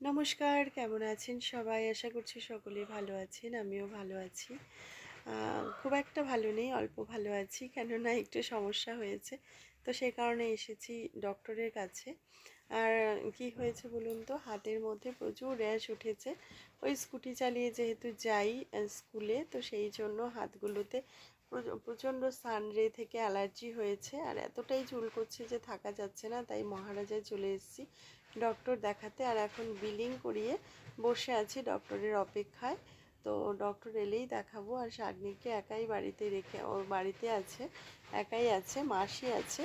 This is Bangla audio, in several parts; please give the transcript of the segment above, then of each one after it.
নমস্কার, কেমন আছেন সবাই? আশা করছি সকলেই ভালো আছেন, আমিও ভালো আছি। খুব একটা ভালো নেই, অল্প ভালো আছি, কেননা একটু সমস্যা হয়েছে। তো সে কারণে এসেছি ডক্টরের কাছে। আর কি হয়েছে বলুন তো, হাতের মধ্যে প্রচুর র্যাশ উঠেছে। ওই স্কুটি চালিয়ে যেহেতু যাই স্কুলে, তো সেই জন্য হাতগুলোতে প্রচণ্ড সানরে থেকে অ্যালার্জি হয়েছে। আর এতটাই চুল করছে যে থাকা যাচ্ছে না, তাই মহারাজায় চলে এসেছি ডক্টর দেখাতে। আর এখন বিলিং করিয়ে বসে আছি ডক্টরের অপেক্ষায়। তো ডক্টর এলেই দেখাবো। আর শাগনিককে একাই বাড়িতে রেখে ওর বাড়িতে আছে, একাই আছে, মাসি আছে।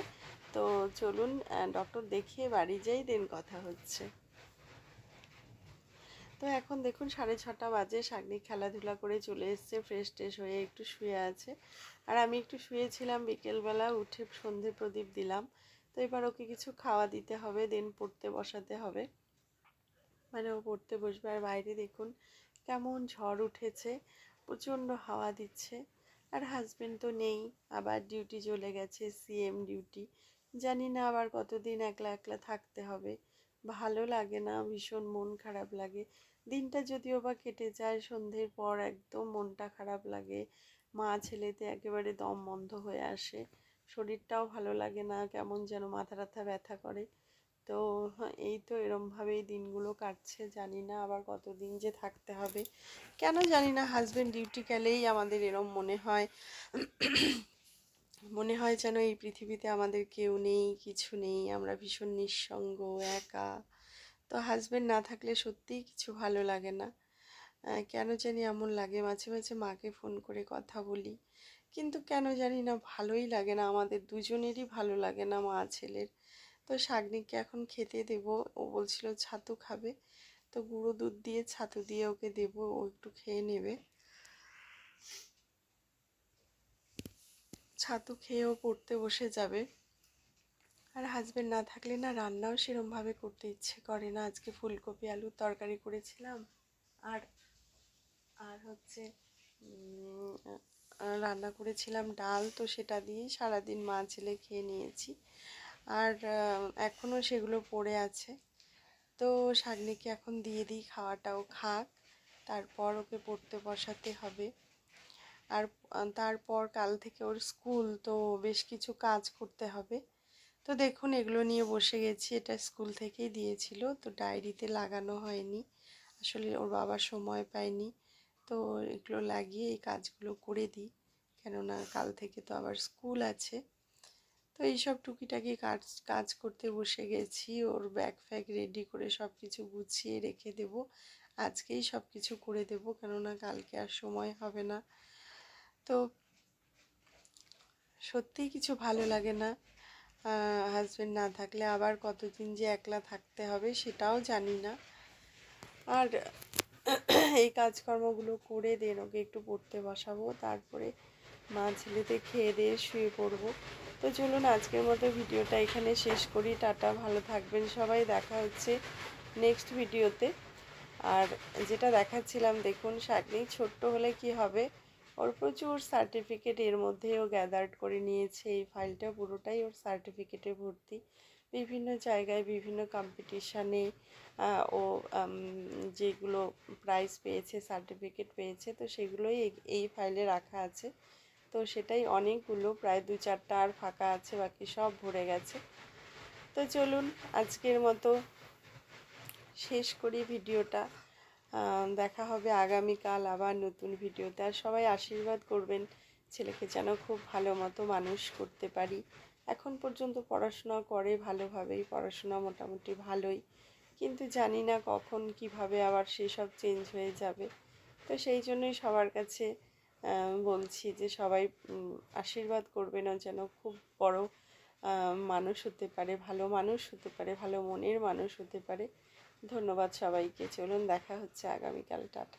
তো চলুন ডক্টর দেখিয়ে বাড়ি যাই, দেন কথা হচ্ছে। তো এখন দেখুন সাড়ে ছটা বাজে শাগনিক খেলাধুলা করে চলে এসছে ফ্রেশ ট্রেশ হয়ে একটু শুয়ে আছে। আর আমি একটু শুয়েছিলাম, বিকেলবেলা উঠে সন্ধে প্রদীপ দিলাম। তো এবার ওকে কিছু খাওয়া দিতে হবে দেন পড়তে বসাতে হবে। মানে ও পড়তে বসবে। আর বাইরে দেখুন কেমন ঝড় উঠেছে, প্রচণ্ড হাওয়া দিচ্ছে। আর হাজবেন্ড তো নেই, আবার ডিউটি চলে গেছে সিএম ডিউটি জানি না আবার কতদিন একলা একলা থাকতে হবে। ভালো লাগে না, ভীষণ মন খারাপ লাগে। দিনটা যদিও বা কেটে যায়, সন্ধ্যের পর একদম মনটা খারাপ লাগে। মা ছেলেতে একেবারে দম বন্ধ হয়ে আসে। শরীরটাও ভালো লাগে না, কেমন যেন মাথা টাথা ব্যথা করে। তো এই তো এরমভাবেই দিনগুলো কাটছে। জানি না আবার কতদিন যে থাকতে হবে। কেন জানি না হাজব্যান্ড ডিউটি গেলেই আমাদের এরম মনে হয়। মনে হয় যেন এই পৃথিবীতে আমাদের কেউ নেই, কিছু নেই, আমরা ভীষণ নিঃসঙ্গ, একা। তো হাজবেন্ড না থাকলে সত্যিই কিছু ভালো লাগে না। কেন জানি এমন লাগে, মাঝে মাঝে মাকে ফোন করে কথা বলি। কিন্তু কেন জানি না ভালোই লাগে না, আমাদের দুজনেরই ভালো লাগে না, মা ছেলের। তো শাগনিককে এখন খেতে দেব, ও বলছিল ছাতু খাবে। তো গুঁড়ো দুধ দিয়ে ছাতু দিয়ে ওকে দেব, ও একটু খেয়ে নেবে। ছাতু খেয়েও পড়তে বসে যাবে। আর হাজবেন্ড না থাকলে না রান্নাও সেরমভাবে করতে ইচ্ছে করে না। আজকে ফুলকপি, আলুর তরকারি করেছিলাম। আর আর হচ্ছে রান্না করেছিলাম ডাল, তো সেটা দিয়েই সারাদিন মা ছেলে খেয়ে নিয়েছি। আর এখনও সেগুলো পড়ে আছে। তো শাগনিকে এখন দিয়ে দিই, খাওয়াটাও খাক। তারপর ওকে পড়তে বসাতে হবে। আর তারপর কাল থেকে ওর স্কুল, তো বেশ কিছু কাজ করতে হবে। তো দেখুন, এগুলো নিয়ে বসে গেছি। এটা স্কুল থেকেই দিয়েছিল, তো ডায়েরিতে লাগানো হয়নি। আসলে ওর বাবা সময় পায়নি। তো এগুলো লাগিয়ে এই কাজগুলো করে দিই। কেননা কাল থেকে তো আবার স্কুল আছে। তো এইসব টুকিটাকি কাজ কাজ করতে বসে গেছি। ওর ব্যাগ ফ্যাগ রেডি করে সব কিছু গুছিয়ে রেখে দেব। আজকেই সব কিছু করে দেব, কেননা কালকে আর সময় হবে না। তো সত্যিই কিছু ভালো লাগে না। হাজবেন্ড না থাকলে আবার কতদিন যে একলা থাকতে হবে সেটাও জানি না। আর এই কাজকর্মগুলো করে দেন, ওকে একটু পড়তে বসাবো, তারপরে মা ছেলেতে খেয়ে দিয়ে শুয়ে পড়ব। তো চলুন আজকের মতো ভিডিওটা এখানে শেষ করি। টাটা, ভালো থাকবেন সবাই। দেখা হচ্ছে নেক্সট ভিডিওতে আর যেটা দেখাচ্ছিলাম, দেখুন শাকনি ছোট্ট হলে কি হবে? ওর প্রচুর সার্টিফিকেট এর মধ্যেও গ্যাদার্ড করে নিয়েছে। এই ফাইলটা পুরোটাই ওর সার্টিফিকেটে ভর্তি। বিভিন্ন জায়গায়, বিভিন্ন কম্পিটিশানে ও যেগুলো প্রাইজ পেয়েছে সার্টিফিকেট পেয়েছে, তো সেগুলোই এই- ফাইলে রাখা আছে। তো সেটাই অনেকগুলো, প্রায় দু চারটা আর ফাঁকা আছে, বাকি সব ভরে গেছে। তো চলুন আজকের মতো শেষ করি ভিডিওটা। দেখা হবে আগামীকাল আবার নতুন ভিডিওতে। আর সবাই আশীর্বাদ করবেন, ছেলেকে যেন খুব ভালো মতো মানুষ করতে পারি। এখন পর্যন্ত পড়াশোনা করে ভালোভাবেই, পড়াশোনা মোটামুটি ভালোই। কিন্তু জানি না কখন, কীভাবে আবার সেসব চেঞ্জ হয়ে যাবে। তো সেই জন্যই সবার কাছে বলছি যে সবাই আশীর্বাদ করবে না যেন খুব বড় মানুষ হতে পারে, ভালো মানুষ হতে পারে, ভালো মনের মানুষ হতে পারে। ধন্যবাদ সবাইকে। চলুন দেখা হচ্ছে আগামীকাল। টাটা।